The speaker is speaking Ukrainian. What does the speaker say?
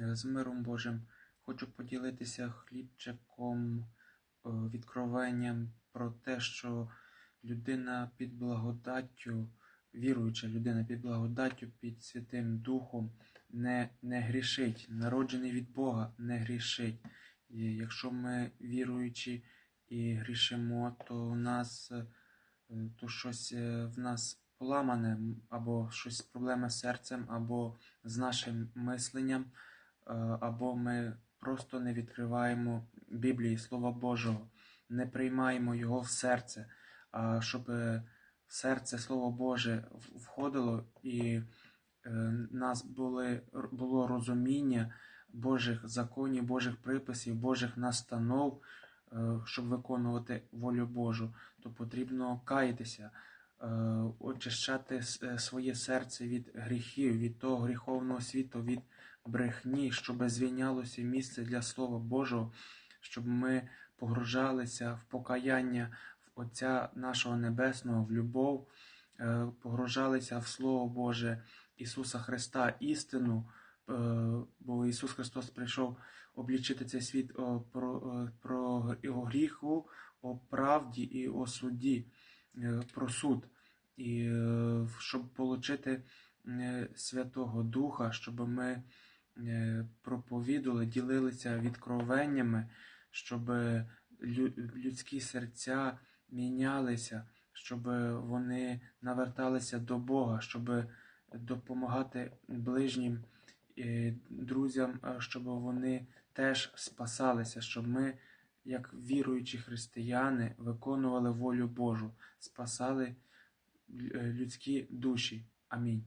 Е, З миром Божим хочу поділитися хлібчиком, е, відкровенням про те, що людина під благодаттю, віруюча людина під благодаттю, під Святим Духом не, не грішить. Народжений від Бога не грішить. І якщо ми віруючі і грішимо, то у нас е, то щось в нас поламане, або щось проблеми з серцем, або з нашим мисленням, або ми просто не відкриваємо Біблії, Слова Божого, не приймаємо його в серце, а щоб е, серце Слово Боже входило і е, нас були, було розуміння Божих законів, Божих приписів, Божих настанов, е, щоб виконувати волю Божу, то потрібно каятися, е, очищати е, своє серце від гріхів, від того гріховного світу, від брехні, щоб звільнялося місце для Слова Божого, щоб ми погружалися в покаяння в Отця нашого Небесного, в любов, е, погружалися в Слово Боже Ісуса Христа, істину, е, бо Ісус Христос прийшов облічити цей світ про, е, про його гріху, о правді і о суді, е, про суд. І е, щоб отримати Святого Духа, щоб ми е, проповідували, ділилися відкровеннями, щоб людські серця мінялися, щоб вони наверталися до Бога, щоб допомагати ближнім е, друзям, е, щоб вони теж спасалися, щоб ми, як віруючі християни, виконували волю Божу, спасали е, людські душі. Амінь.